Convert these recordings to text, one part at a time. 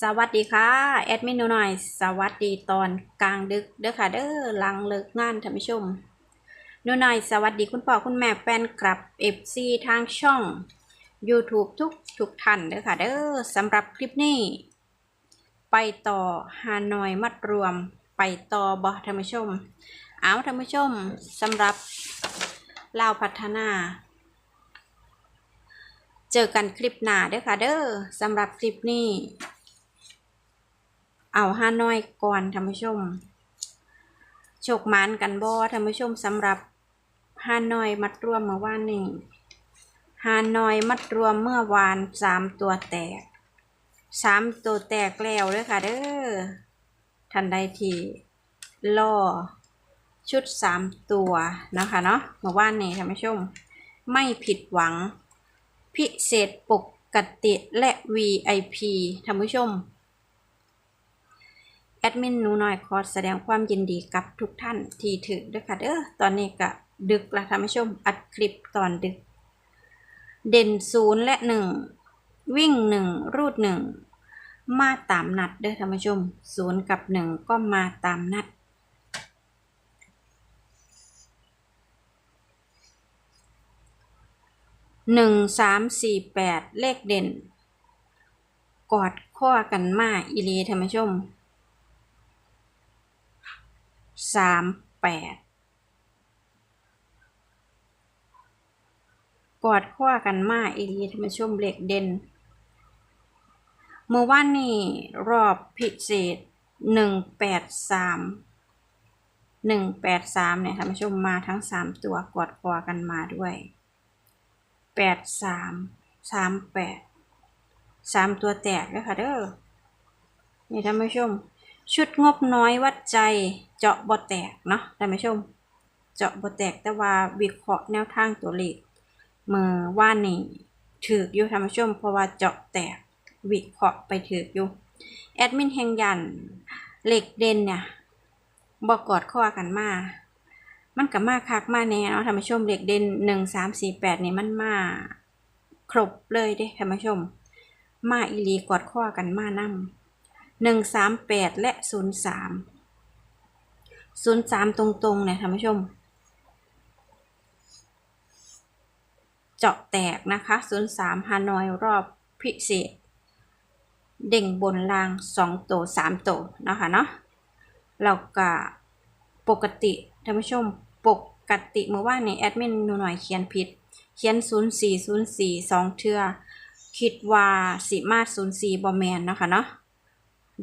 สวัสดีค่ะ แอดมินหนูหน่อย สวัสดีตอนกลางดึกเด้อค่ะเด้อหลังเลิกงานท่านผู้ชมหนูหน่อย สวัสดีคุณพ่อคุณแม่แฟนคลับ FC ทางช่อง YouTube ทุกทุกท่านเด้อค่ะเด้อสำหรับคลิปนี้ ไปต่อฮานอยมัดรวม ไปต่อบอท่านผู้ชม เอาท่านผู้ชมสำหรับลาวพัฒนาเจอกันคลิปหน้าเด้อค่ะเด้อสำหรับคลิปนี้ เอาห้าน้อยก่อนท่านผู้ชมโชคหมันกันบ่ท่านผู้ชมสำหรับห้าน้อยมัดรวมเมื่อวานนี้ห้าน้อยมัดรวมเมื่อวานสามตัวแตกสามตัวแตกแล้วเด้อค่ะเด้อทันใดที่ล่อชุดสามตัวนะคะเนาะเมื่อวานนี้ท่านผู้ชมไม่ผิดหวัง พิเศษปกติและ VIP ท่านผู้ชม แอดมินหนูน้อยขอแสดงความยินดีกับทุกท่านที่ถือด้วยค่ะเด้อตอนนี้ก็ดึกละท่านผู้ชมอัดคลิปตอนดึก เด่นศูนย์และหนึ่งวิ่งหนึ่งรูดหนึ่งมาตามนัดเด้อท่านผู้ชมศูนย์กับหนึ่งก็มาตามนัด หนึ่งสามสี่แปดเลขเด่น กอดข้อกันมาอีหลีท่านผู้ชม สามแปดกอดข้อกันมาอีลีท่านผู้ชมเลขเด่นเมื่อวานนี้รอบพิเศษหนึ่งแปดสามหนึ่งแปดสามเนี่ยท่านผู้ชมมาทั้งสามตัวกอดคอกันมาด้วยแปดสามสามแปดสามตัวแตกเลยค่ะเด้อนี่ท่านผู้ชม ชุดงบน้อยวัดใจเจาะบ่แตกเนาะท่านผู้ชม เจาะบ่แตกแต่ว่าวิเคราะห์แนวทางตัวเลขเมื่อว่านี่ถืออยู่ท่านผู้ชมเพราะว่าเจาะแตกวิเคราะห์ไปถืออยู่แอดมินแห่งยันเหล็กเด่นเนี่ยบอกกอดข้อกันมา มันกับมาคักมาแน่เนาะท่านผู้ชมเด็กเด่นหนึ่งสามสี่แปดนี่มันมา ครบเลยเด้ท่านผู้ชม มาอีลีกอดข้อกันมานำหนึ่ง สามแปดและศูนย์สามศูนย์สามตรงๆเนี่ยท่านผู้ชม เจาะแตกนะคะศูนย์สามฮานอยรอบพิเศษ เด่งบนรางสองโตสามโตนะคะเนาะเราก็ปกติท่านผู้ชมปกติเมื่อว่านนี้แอดมินหนูหน่อยเขียนผิด เขียน 0 4 0 4 2 เทือคิดว่าสิมา0 4บอแมนนะคะเนาะ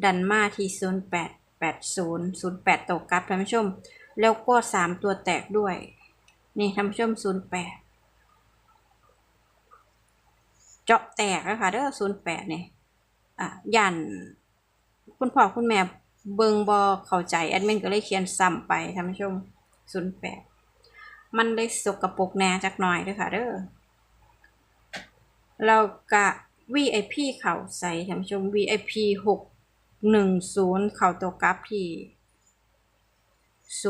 ดันมาที่0 8 8 0 0 8ตกกลับท่านผู้ชม แล้วก็3ตัวแตกด้วย นี่ท่านผู้ชม0 8เจาะแตกนะคะเด้อ0 8เนี่ยอะยันคุณพ่อคุณแม่เบิงบอเข้าใจแอดมินก็เลยเขียนซ้ำไปท่านผู้ชม08มันได้สกปรกแน่จักหน่อยด้วยค่ะเด้อเรากะ VIP เข่าใส่ท่านผู้ชม VIP 610เข่าตัวกลับที่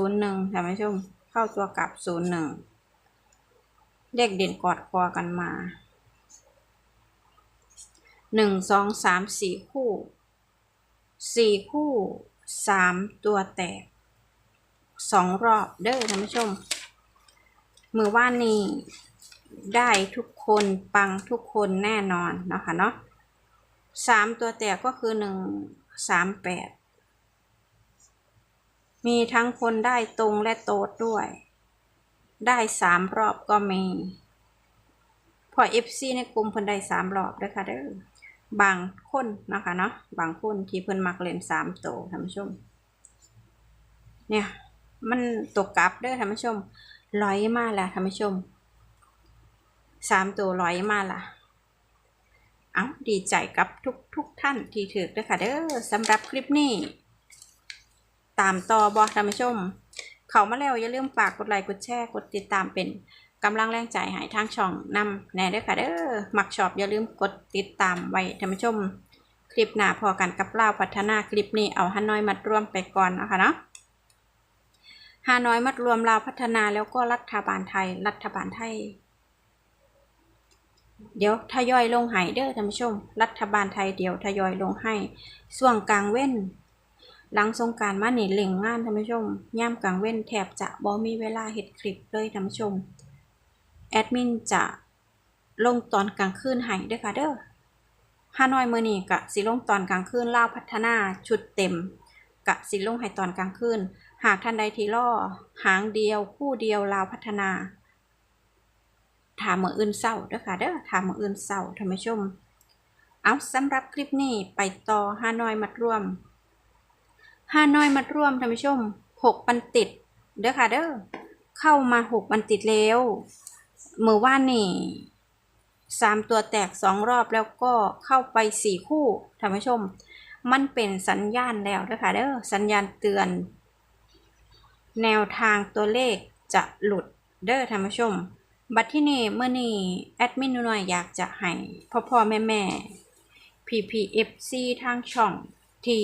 01ท่านผู้ชมเข้าตัวกลับ01เลขเด่นกอดคอกันมา1 2 3 4คู่สี่คู่สามตัวแตกสองรอบเด้อท่านผู้ชม มือว่านนี้ได้ทุกคนปังทุกคนแน่นอนเนาะคะเนาะสามตัวแตกก็คือหนึ่ง สามแปดมีทั้งคนได้ตรงและโตดด้วย ได้สามรอบก็มี พอเอฟซีในกลุ่มเพิ่นได้สามรอบเด้อค่ะเด้อบางคนนะคะเนาะบางคนที่เพิ่นมักเล่นสามโตวท่านผู้ชม เนี่ยมันตกกลับเด้อท่านผู้ชมร้อยมาแล้วท่านผู้ชมสามตัวร้อยมาละ เอาดีใจกับทุกทุกท่านที่ถือด้วยค่ะเด้อสำหรับคลิปนี้ ตามต่อบอท่านผู้ชม เขามาแล้วอย่าลืมฝากกดไลค์กดแชร์กดติดตามเป็นกำลังแรงใจให้ทางช่องนำแน่ด้วยค่ะเด้อมักชอบอย่าลืมกดติดตามไว้ท่านผู้ชม คลิปหน้าพอกันกับเล่าพัฒนาคลิปนี้เอาฮานอยมัดรวมไปก่อนนะคะเนาะฮานอยมัดรวมลาวพัฒนาแล้วก็รัฐบาลไทย รัฐบาลไทย เดี๋ยวทยอยลงให้เด้อท่านผู้ชม รัฐบาลไทยเดี๋ยวทยอยลงให้ช่วงกลางเว้น หลังสงการมาเนี่เล่งงานท่านผู้ชมย่ามกลางเว้นแทบจะบ่มีเวลาเฮ็ดคลิปเลยท่านผู้ชมแอดมินจะลงตอนกลางคืนให้เด้อค่ะเด้อฮานอยเมื้อนี้กะสิลงตอนกลางคืนล่าพัฒนาชุดเต็ม กะสิลงให้ตอนกลางคืนหากท่านใดที่ล่อหางเดียวคู่เดียวลาวพัฒนา ถามมืออื่นเศร้าเด้อค่ะเด้อถามมืออื่นเศร้าท่านผู้ชม เอาสำหรับคลิปนี้ไปต่อฮานอยมัดร่วมฮานอยมัดร่วมท่านผู้ชมหกปันติดเด้อค่ะเด้อเข้ามาหกปันติดแล้วเมื่อว่านนี่สามตัวแตกสองรอบแล้วก็เข้าไปสี่คู่ท่านผู้ชม มันเป็นสัญญาณแล้วเด้อค่ะเด้อสัญญาณเตือน แนวทางตัวเลขจะหลุดเด้อท่านผู้ชม บัดที่นี่เมื่อนี่แอดมินหน่อยอยากจะให้พ่อพ่อแม่แม่ PPFC ทางช่อง ที่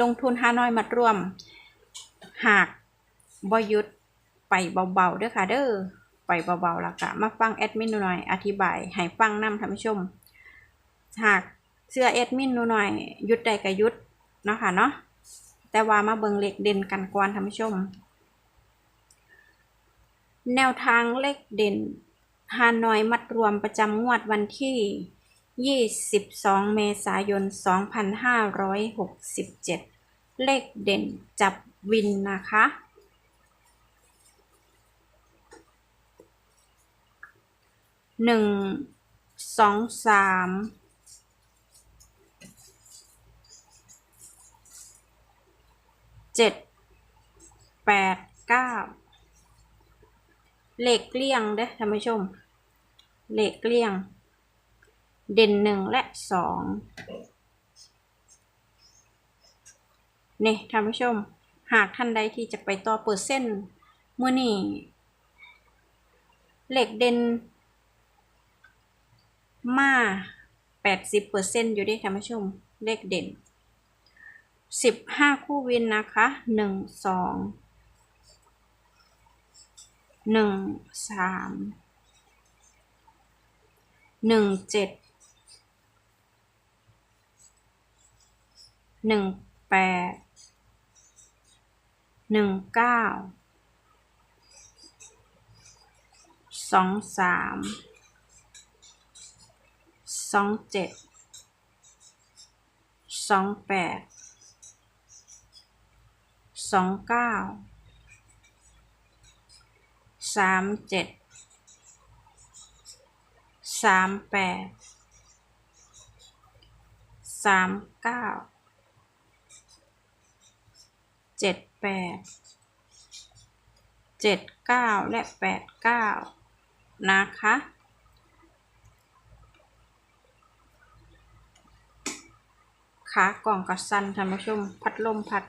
ลงทุนห้าน้อยมัดรวม หากบหยุดไปเบาๆเด้อค่ะเด้อไปเบาๆล้วก็มาฟังแอดมินหน่อยอธิบายให้ฟังนำท่านผู้ชม หากเสื้อแอดมินหน่อยหยุดใดก็หยุดเนาะค่ะเนาะแต่ว่ามาเบิงเลขเด่นกันก่อนท่านผู้ชม แนวทางเลขเด่นฮานอยมัดรวมประจำงวดวันที่ 22 เมษายน 2567 เลขเด่นจับวินนะคะ หนึ่ง สอง สาม เจ็ด แปด เก้า เหลขเลี่ยงเด้ท่านผู้ชมเหลขเลี่ยง เด่นหนึ่งและสองนี่ท่านผู้ชม หากท่านใดที่จะไปต่อเปอร์เซ็นเมื่อนี่เหลขเด่นมาแปดสิบเปอร์เซ็นต์อยู่เดิท่านผู้ชม เลขเด่นสิบห้าคู่วินนะคะหนึ่งสอง หนึ่งสามหนึ่งเจ็ดหนึ่งแปดหนึ่งเก้าสองสามสองเจ็ดสองแปดสองเก้า สามเจ็ดสามแปดสามเก้าเจ็ดแปดเจ็ดเก้าและแปดเก้านะคะ ขากล่องกระสันท่านผู้ชม พัดลมพัด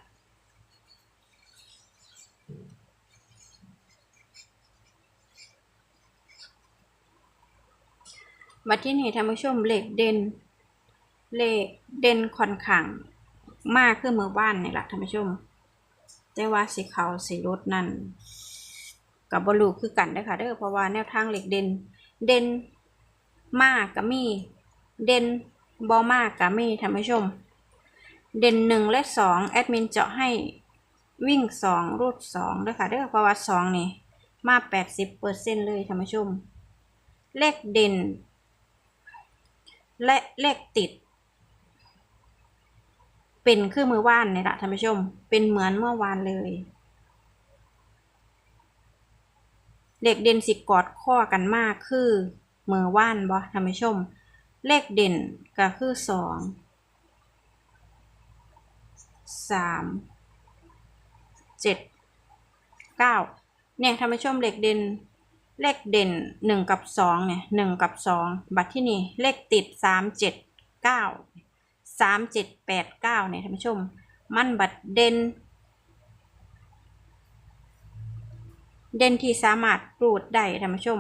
มาที่นี่ท่านผู้ชมเลขเด่นเลขเด่นค่อนข้างมากคือมือบ้านนี่แหละท่านผู้ชม แต่ว่าสีเขาสีรถนั่นกับบลูคือกันเด้ค่ะเด้อเพราะว่าแนวทางเหลขเด่นเด่นมากกับมีเด่นบอมากกับมีท่านผู้ชม เด่นหนึ่งและสองแอดมินเจาะให้วิ่งสองรูดสองเด้ค่ะเด้อเพราะว่าสองนี่มาแปดสิบเปอร์เซ็นต์เลยท่านผู้ชม เลขเด่น และเลขติด เป็นคือมือว่านนี่แหละท่านผู้ชม เป็นเหมือนเมื่อวานเลย เลขเด่นสิกอดข้อกันมากคือมือว่านบ่ท่านผู้ชม เลขเด่นก็คือสองสามเจ็ดเก้าเนี่ยท่านผู้ชมเลขเด่น เลขเด่นหนึ่งกับสองเนี่ยหนึ่งกับสองบัตรที่นี่เลขติดสามเจ็ดเก้าสามเจ็ดแปดเก้าเนี่ยท่านผู้ชม มันบัตรเด่น เด่นที่สามารถรูดได้ท่านผู้ชม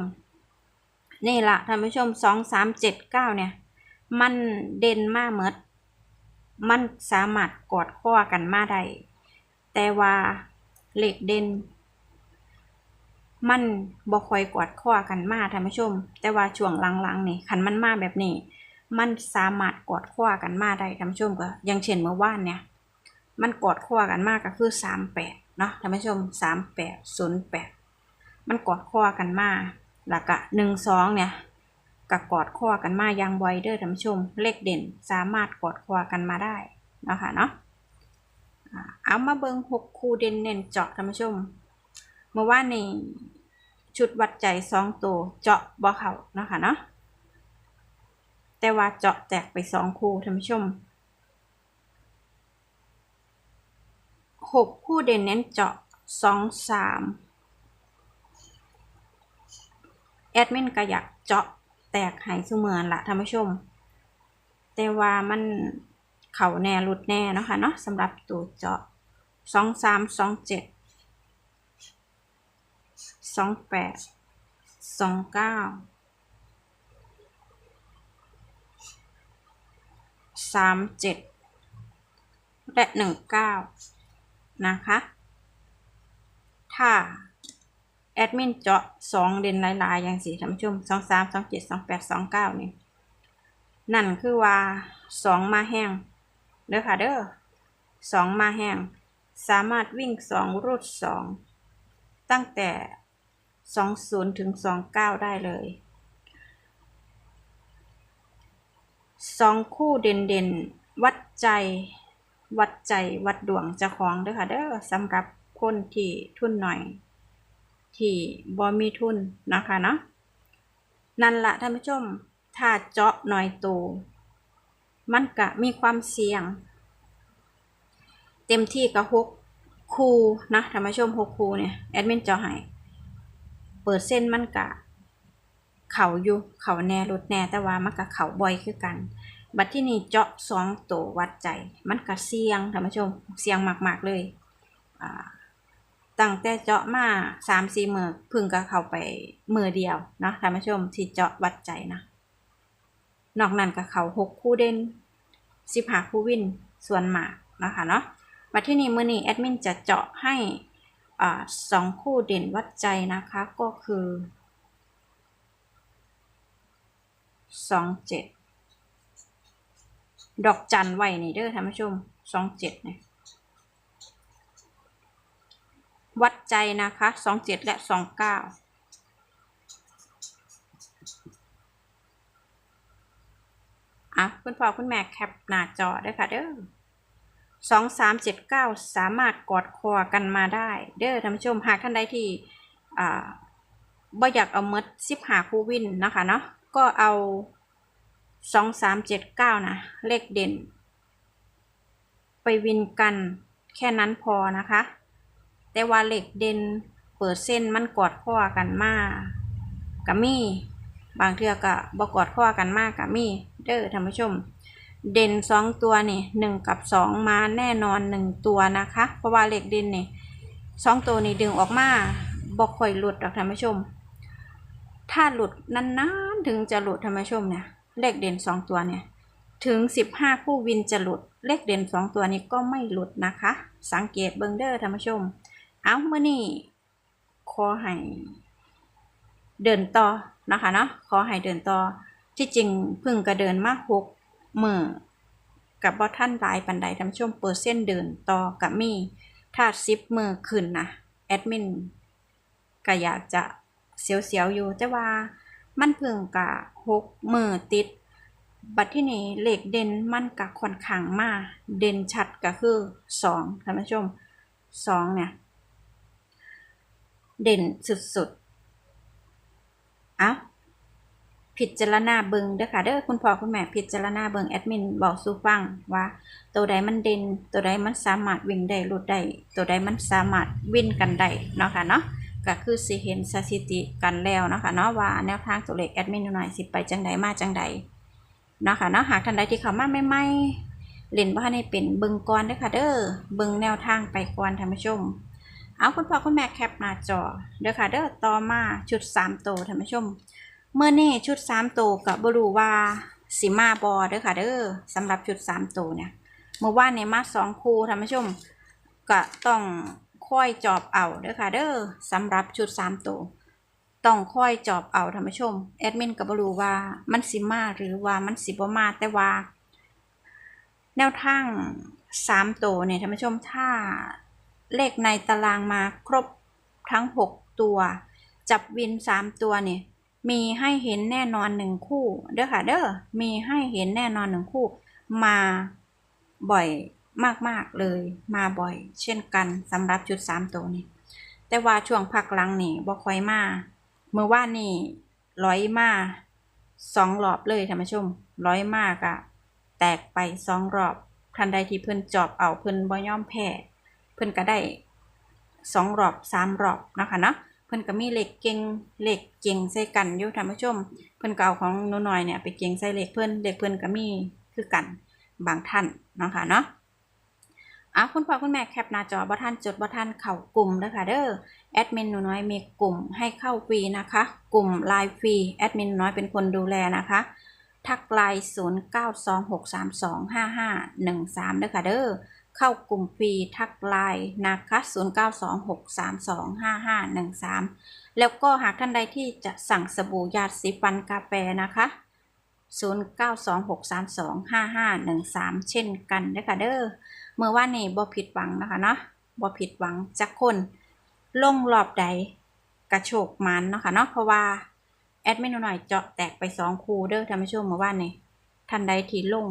นี่ละท่านผู้ชมสองสามเจ็ดเก้าเนี่ย มันเด่นมากเมดมันสามารถกอดข้อกันมาได้แต่ว่าเลขเด่น มันบ่คอยกอดข้อกันมาท่านผู้ชม แต่ว่าช่วงหลังๆนี่คันมันมาแบบนี้ มันสามารถกอดข้อกันมาได้ท่านผู้ชมก็อย่างเช่นเมื่อวานเนี่ยมันกอดข้อกันมากก็คือสามแปดเนาะท่านผู้ชมสามแปดศูนย์แปดมันกอดข้อกันมาแล้วก็หนึ่งสองเนี่ยก็กอดข้อกันมาย่างไวเด้อท่านผู้ชม เลขเด่นสามารถกอดข้อกันมาได้นะคะเนาะเอามาเบิงหกคู่เด่นเน่นเจาะท่านผู้ชม เมื่อวานนี้ชุดวัดใจสองตัวเจาะบ่อเขาเนาะค่ะเนาะแต่ว่าเจาะแตกไปสองคู่ท่านผู้ชมหกคู่เด่นเน้นเจาะสองสามแอดมินก็อยากเจาะแตกหายเสมือนละท่านผู้ชม แต่ว่ามันเข่าแน่หลุดแน่เนาะค่ะเนาะสำหรับตัวเจาะสองสามสองเจ็ด สองแปดสองเก้าสามเจ็ดและหนึ่งเก้านะคะ ถ้า แอดมินเจาะสองเด่นหลายๆ อย่างสี่ท่านผู้ชมสองสามสองเจ็ดสองแปดสองเก้านี่ นั่นคือว่าสองมาแห้งเด้อค่ะเด้อสองมาแห้ง สามารถวิ่งสองรูดสองตั้งแต่ สองศูนย์ถึงสองเก้าได้เลยสองคู่เด่นเด่นๆ วัดใจ วัดใจ วัดดวงจ้าของเด้อค่ะเด้อสำหรับคนที่ทุนหน่อย ที่บ่มีทุนนะคะเนาะนั่นละท่านผู้ชม ถ้าเจาะหน่อยโตมันกะมีความเสี่ยง เต็มที่ก็หกคูนะท่านผู้ชมหกคูเนี่ย แอดมินเจาะให้ เปิดเส้นมันกะเข่าอยู่เข่าแน่ลดแน่แต่ว่ามันกะเข่าบ่อยคือกัน บัดที่นี่เจาะสองตัววัดใจ มันก็เสี่ยงท่านผู้ชมเสี่ยงมาก ๆ เลยอ่าตั้งแต่เจาะมาสามสี่มือพึ่งก็เข้าไปมือเดียวนะท่านผู้ชมที่เจาะวัดใจนะนอกนั้นก็เขาหกคู่เด่นสิบห้าคู่วินส่วนมากนะคะเนาะบัดที่นี่มือนี้แอดมินจะเจาะให้ อสองคู่เด่นวัดใจนะคะก็คือสองเจ็ดดอกจันไว้นี่เด้อท่านผู้ชมสองเจ็ดเนี่ยวัดใจนะคะสองเจ็ดและสองเก้าอะคุณพ่อคุณแม่แคปหน้าจอเด้ค่ะเด้อ สองสามเจ็ดเก้าสามารถกอดคอกันมาได้ เด้อท่านผู้ชมหากท่านใดที่บ่อยากเอาเมดสิบหาคูวินนะคะเนาะก็เอาสองสามเจ็ดเก้านะเลขเด่น ไปวินกันแค่นั้นพอนะคะ แต่ว่าเลขเด่นเปิดเส้นมันกอดข้อกันมากกับมี่บางเทือก็บกอดข้อกันมากกับมี่เด้อท่านผู้ชม เด่นสองตัวนี่หนึ่งกับสองมาแน่นอนหนึ่งตัวนะคะ เพราะว่าเลขเด่นนี่สองตัวนี่ดึงออกมาบอกค่อยหลุดหรอกท่านผู้ชม ถ้าหลุดนานๆถึงจะหลุดท่านผู้ชมเนี่ยเลขเด่นสองตัวเนี่ยถึงสิบห้าคู่วินจะหลุดเลขเด่นสองตัวนี้ก็ไม่หลุดนะคะ สังเกตเบิงเดอร์ท่านผู้ชม เอาเมื่อนี่ขอให้เดินต่อนะคะเนาะขอให้เดินต่อที่จริงพึ่งก็เดินมาหก มือกับบอท่านหลายปันใดท่านผู้ชมเปอร์เซ็นต์เดินต่อกับมีถ้าซิปมือขึ้นนะแอดมินก็อยากจะเสียวๆอยู่ แต่ว่ามันเพิ่งกะหกมือติด บัดที่นี่เหลขเด่นมันกะค่อนข้างมากเด่นชัดก็คือสองท่านผู้ชมสองเนี่ยเด่นสุดๆอ้าว พิจารณาเบิงเด้อค่ะเด้อคุณพ่อคุณแม่พิจารณาเบิงแอดมินบอกสู่ฟังว่า ตัวใดมันเด่นตัวใดมันสามารถวิ่งได้หลุดได้ตัวใดมันสามารถวิ่นกันได้เนาะค่ะเนาะก็คือสิเห็นสถิติกันแล้วเนาะค่ะเนาะว่าแนวทางตัวเลขแอดมินหน่อยสิไปจังใดมาจังใดเนาะค่ะเนาะหากท่านใดที่เขามาใหม่เล่นว่าให้เป็นเบิงก่อนเด้อค่ะเด้อเบิงแนวทางไปก่อนท่านผู้ชมเอาคุณพ่อคุณแม่แคปหน้าจอเด้อค่ะเด้อต่อมาชุด3ตัวท่านผู้ชม เมื่อนี่ชุด3ตัวกับบรูว่าสิมาบอเด้อค่ะเด้อสำหรับชุด3ตัวเนี่ยเมื่อวานเนี่ยมาสองคู่ท่านผู้ชมก็ต้องค่อยจอบเอาเด้อค่ะเด้อสำหรับชุด3ตัวต้องค่อยจอบเอาท่านผู้ชมแอดมินก็บ่รู้ว่ามันสิมาหรือว่ามันสิบมาแต่ว่า แนวทาง3ตัวเนี่ยท่านผู้ชมถ้าเลขในตารางมาครบทั้ง6ตัว จับวิน3ตัวเนี่ย มีให้เห็นแน่นอนหนึ่งคู่ เด้อค่ะ เด้อมีให้เห็นแน่นอนหนึ่งคู่ มาบ่อยมากๆเลยมาบ่อย เช่นกันสำหรับจุดสามตัวนี้ แต่ว่าช่วงพักหลังนี่บ่ค่อยมาเมื่อว่านนี่ร้อยมาสองรอบเลยท่านผู้ชมร้อยมากอะแตกไปสองรอบทันใดที่เพิ่นจอบเอาเพิ่นบ่ยอมแพ้เพิ่นก็ได้สองรอบสามรอบนะคะเนาะ พิ่นก็มีเหล็กเก่งเหล็กเก่งใส่กันอยู่ท่านผู้ชม เพิ่นก็เอาของหนูน้อยเนี่ยไปเก่งใส่เหล็กเพิ่นเหล็กเพิ่นก็มีคือกันบางท่านเนาะค่ะเนาะอะคุณพ่อคุณแม่แคปหน้าจอบ่ท่านจดบ่ท่านเข้ากลุ่มเด้อค่ะเด้อแอดมินหนูน้อยมีกลุ่มให้เข้าฟรีนะคะ กลุ่มไลน์ฟรีแอดมินหนูน้อยเป็นคนดูแลนะคะ ทักไลน์0926325513เด้อค่ะเด้อ เข้ากลุ่มฟรีทักไลน์นะคะ0926325513 แล้วก็หากท่านใดที่จะสั่งสบู่ยาสีฟันกาแฟนะคะ 0926325513 เช่นกันนะคะเด้อเมื่อว่านนี้บ่ผิดหวังนะคะเนาะบ่ผิดหวังจากคนลงรอบใดกระโชกมันเนาะค่ะเนาะเพราะว่าแอดมินหน่อยเจาะแตกไปสองคูเด้อท่านผู้ชมเมื่อวานนี้ท่านใดที่ลง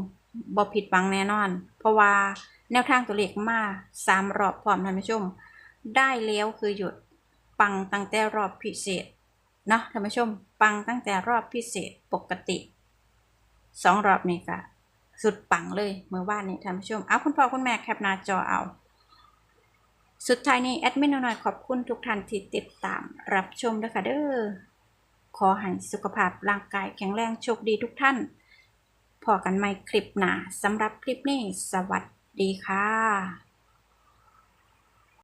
บ่ผิดหวังแน่นอน เพราะว่า แนวทางตัวเลขมาสามรอบพร้อมท่านผู้ชม ได้แล้วคือหยุดปังตั้งแต่รอบพิเศษเนาะท่านผู้ชม ปังตั้งแต่รอบพิเศษปกติสองรอบนี้ก็สุดปังเลยเมื่อวานนี้ท่านผู้ชม เอาคุณพ่อคุณแม่แคปหน้าจอเอา สุดท้ายนี้แอดมินหน่อยขอบคุณทุกท่านที่ติดตามรับชมด้วยค่ะเด้อขอให้สุขภาพร่างกายแข็งแรงโชคดีทุกท่านพอกันใหม่คลิปหน้าสำหรับคลิปนี้สวัสดี ดีค่ะ